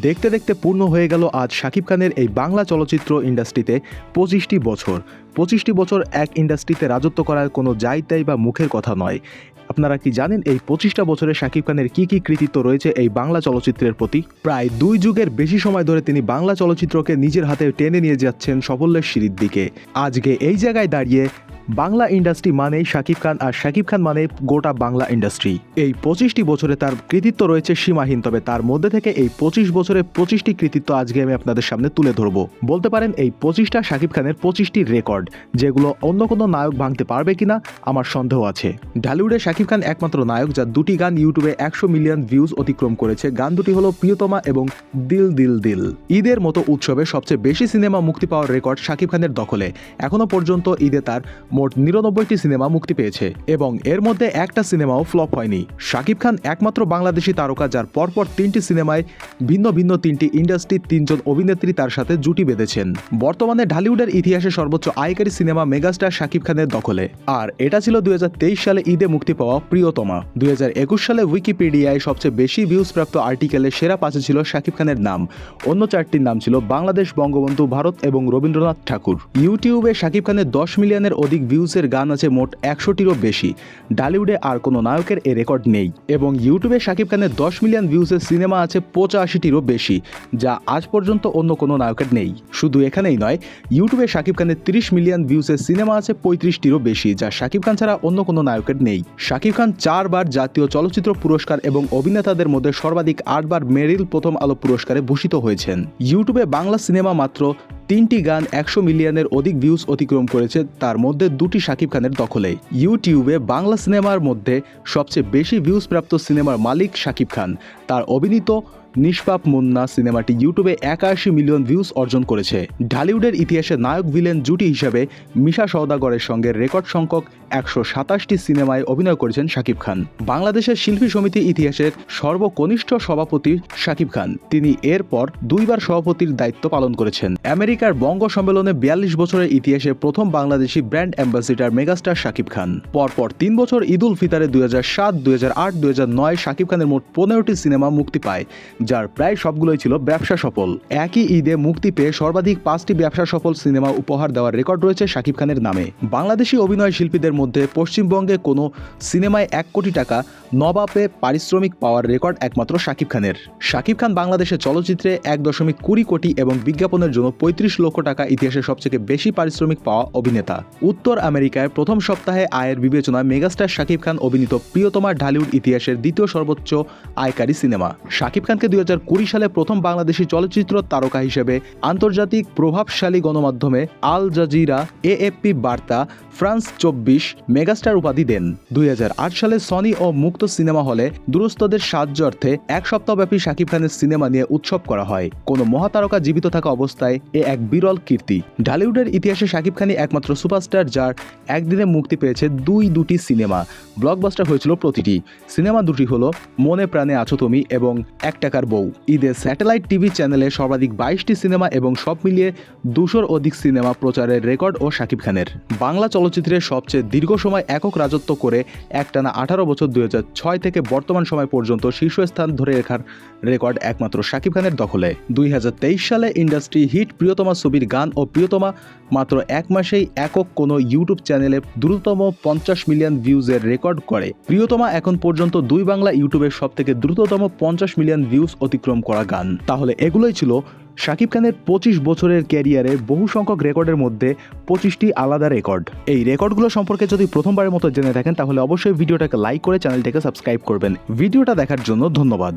দেখতে দেখতে পূর্ণ হয়ে গেল আজ শাকিব খানের এই বাংলা চলচ্চিত্র ইন্ডাস্ট্রিতে পঁচিশটি বছর। পঁচিশটি বছর এক ইন্ডাস্ট্রিতে রাজত্ব করার কোনো যাইতাই বা মুখের কথা নয়। আপনারা কি জানেন এই পঁচিশটা বছরে শাকিব খানের কী কী কৃতিত্ব রয়েছে এই বাংলা চলচ্চিত্রের প্রতি? প্রায় দুই যুগের বেশি সময় ধরে তিনি বাংলা চলচ্চিত্রকে নিজের হাতে টেনে নিয়ে যাচ্ছেন সাফল্যের সিঁড়ির দিকে। আজকে এই জায়গায় দাঁড়িয়ে বাংলা ইন্ডাস্ট্রি মানেই শাকিব খান আর শাকিব খান মানে গোটা বাংলা ইন্ডাস্ট্রি। এই পঁচিশটি বছরে তার কৃতিত্ব রয়েছে সীমাহীন, তবে তার মধ্যে থেকে এই পঁচিশ বছরে পঁচিশটি কৃতিত্ব আজকে আমি আপনাদের সামনে তুলে ধরবো। বলতে পারেন এই পঁচিশটা শাকিব খানের পঁচিশটি রেকর্ড, যেগুলো অন্য কোনো নায়ক ভাঙতে পারবে কিনা আমার সন্দেহ আছে। ঢালিউডে শাকিব খান একমাত্র নায়ক যা দুটি গান ইউটিউবে একশো মিলিয়ন ভিউজ অতিক্রম করেছে। গান দুটি হলো প্রিয়তমা এবং দিল দিল দিল। ঈদের মতো উৎসবে সবচেয়ে বেশি সিনেমা মুক্তি পাওয়ার রেকর্ড শাকিব খানের দখলে। এখনও পর্যন্ত ঈদে তার মোট নিরানব্বইটি সিনেমা মুক্তি পেয়েছে এবং এর মধ্যে একটা সিনেমাও ফ্লপ হয়নি। শাকিব খান একমাত্র বাংলাদেশি তারকা যার পরপর তিনটি সিনেমায় ভিন্ন ভিন্ন তিনটি ইন্ডাস্ট্রির তিনজন অভিনেত্রী তার সাথে জুটি বেঁধেছেন। বর্তমানে ঢালিউডের ইতিহাসে সর্বোচ্চ আয়কারী সিনেমা মেগাস্টার শাকিব খানের দখলে। আর এটা ছিল দুই সালে ঈদে মুক্তি পাওয়া প্রিয়তমা। দুই হাজার একুশ সালে উইকিপিডিয়ায় সবচেয়ে বেশি ভিউজ প্রাপ্ত আর্টিকেলে সেরা পাঁচে ছিল শাকিব খানের নাম। অন্য চারটির নাম ছিল বাংলাদেশ বঙ্গবন্ধু ভারত এবং রবীন্দ্রনাথ ঠাকুর। ইউটিউবে শাকিব খানের দশ মিলিয়নের অধিক ভিউজের গান আছে মোট একশোটিরও বেশি। ডালিউডে আর কোনো নায়কের এ রেকর্ড নেই। এবং ইউটিউবে শাকিব খানের দশ মিলিয়ন ভিউজের সিনেমা আছে পঁচাশিটিরও বেশি, যা আজ পর্যন্ত অন্য কোনো নায়কের নেই। শুধু এখানেই নয়, ইউটিউবে শাকিব খানের তিরিশ মিলিয়ন ভিউজের সিনেমা আছে পঁয়ত্রিশটিরও বেশি, যা শাকিব খান ছাড়া অন্য কোনো নায়কের নেই। শাকিব খান চারবার জাতীয় চলচ্চিত্র পুরস্কার এবং অভিনেতাদের মধ্যে সর্বাধিক আটবার মেরিল প্রথম আলো পুরস্কারে ভূষিত হয়েছেন। ইউটিউবে বাংলা সিনেমা মাত্র তিনটি গান একশো মিলিয়নের অধিক ভিউজ অতিক্রম করেছে, তার মধ্যে দুটি শাকিব খানের দখলে ইউটিউবে বাংলা সিনেমার মধ্যে সবচেয়ে বেশি ভিউজ প্রাপ্ত সিনেমার মালিক শাকিব খান। তার অভিনীত নিষ্পাপ মুন্না সিনেমাটি ইউটিউবে একাশি মিলিয়ন ভিউজ অর্জন করেছে। ঢালিউডের ইতিহাসে নায়ক ভিলেন জুটি হিসাবে মিশা সওদাগরের সঙ্গে রেকর্ড সংখ্যক একশো সাতাশটি সিনেমায় অভিনয় করেছেন শাকিব খান। বাংলাদেশের শিল্পী সমিতি ইতিহাসের সর্বকনিষ্ঠ সভাপতি শাকিব খান। তিনি এরপর দুইবার সভাপতির দায়িত্ব পালন করেছেন। আমেরিকার বঙ্গ সম্মেলনে বিয়াল্লিশ বছরের ইতিহাসে প্রথম Bangladeshi brand ambassador megastar Shakib Khan. পরপর তিন বছর ঈদ উল ফিতারে দুই হাজার সাত, দুই হাজার আট, দুই হাজার নয় শাকিব খানের মোট পনেরোটি সিনেমা মুক্তি পায়। যার প্রায় সবগুলোই ছিল ব্যবসা সফল। একই ঈদে মুক্তি পেয়ে সর্বাধিক পাঁচটি ব্যবসা সফল সিনেমা উপহার দেওয়ার রেকর্ড রয়েছে শাকিব খানের নামে। বাংলাদেশি অভিনয় শিল্পীদের মধ্যে পশ্চিমবঙ্গে কোনো সিনেমায় এক কোটি টাকা নবাবে পারিশ্রমিক পাওয়ার রেকর্ড একমাত্র শাকিব খানের। শাকিব খান বাংলাদেশের চলচ্চিত্রে এক দশমিক কুড়ি কোটি এবং বিজ্ঞাপনের জন্য পঁয়ত্রিশ লক্ষ টাকা ইতিহাসে সবথেকে বেশি পারিশ্রমিক পাওয়া অভিনেতা। উত্তর আমেরিকায় প্রথম সপ্তাহে আয়ের বিবেচনায় মেগাস্টার শাকিব খান অভিনীত প্রিয়তমা ঢালিউড ইতিহাসের দ্বিতীয় সর্বোচ্চ আয়কারী সিনেমা। শাকিব খানকে দুই হাজার কুড়ি সালে প্রথম বাংলাদেশি চলচ্চিত্র তারকা হিসেবে আন্তর্জাতিক প্রভাবশালী গণমাধ্যমে আল জাজিরা, এএফপি বার্তা, ফ্রান্স চব্বিশ, মেগাস্টার উপাধি দেন। দুই সালে সনি ও মুক্ত সিনেমা হলে দুরস্তদের সাহায্যার্থে এক সপ্তাহব্যাপী শাকিব খানের সিনেমা নিয়ে উৎসব করা হয়। কোনো মহাতারকা জীবিত থাকা অবস্থায় এ এক বিরল কীর্তি। ঢালিউডের ইতিহাসে শাকিব খানই একমাত্র সুপারস্টার যার একদিনে মুক্তি পেয়েছে দুই দুটি সিনেমা। ব্লকবাস্টার হয়েছিল প্রতিটি। সিনেমা দুটি হলো মনে প্রাণে আছো তুমি এবং এক টাকার বউ। ঈদে স্যাটেলাইট টিভি চ্যানেলে সর্বাধিক বাইশটি সিনেমা এবং সব মিলিয়ে দুশোর অধিক সিনেমা প্রচারের রেকর্ড ও শাকিব খানের। বাংলা চলচ্চিত্রের সবচেয়ে দীর্ঘ সময় একক রাজত্ব করে একটানা আঠারো বছর দুই ছয় থেকে বর্তমান সময় পর্যন্ত শীর্ষস্থান ধরে রাখার রেকর্ড একমাত্র শাকিব খানের দখলে। দুই হাজার তেইশ সালে ইন্ডাস্ট্রি হিট প্রিয়তমা ছবির গান ও প্রিয়তমা মাত্র এক মাসেই একক কোনো ইউটিউব চ্যানেলে দ্রুততম পঞ্চাশ মিলিয়ন ভিউজের রেকর্ড করে। প্রিয়তমা এখন পর্যন্ত দুই বাংলা ইউটিউবের সব থেকে দ্রুততম পঞ্চাশ মিলিয়ন ভিউজ অতিক্রম করা গান। তাহলে এগুলোই ছিল শাকিব খানের পঁচিশ বছরের ক্যারিয়ারে বহু সংখ্যক রেকর্ডের মধ্যে পঁচিশটি আলাদা রেকর্ড। এই রেকর্ডগুলো সম্পর্কে যদি প্রথমবারের মতো জেনে থাকেন, তাহলে অবশ্যই ভিডিওটাকে লাইক করে চ্যানেলটাকে সাবস্ক্রাইব করবেন। ভিডিওটা দেখার জন্য ধন্যবাদ।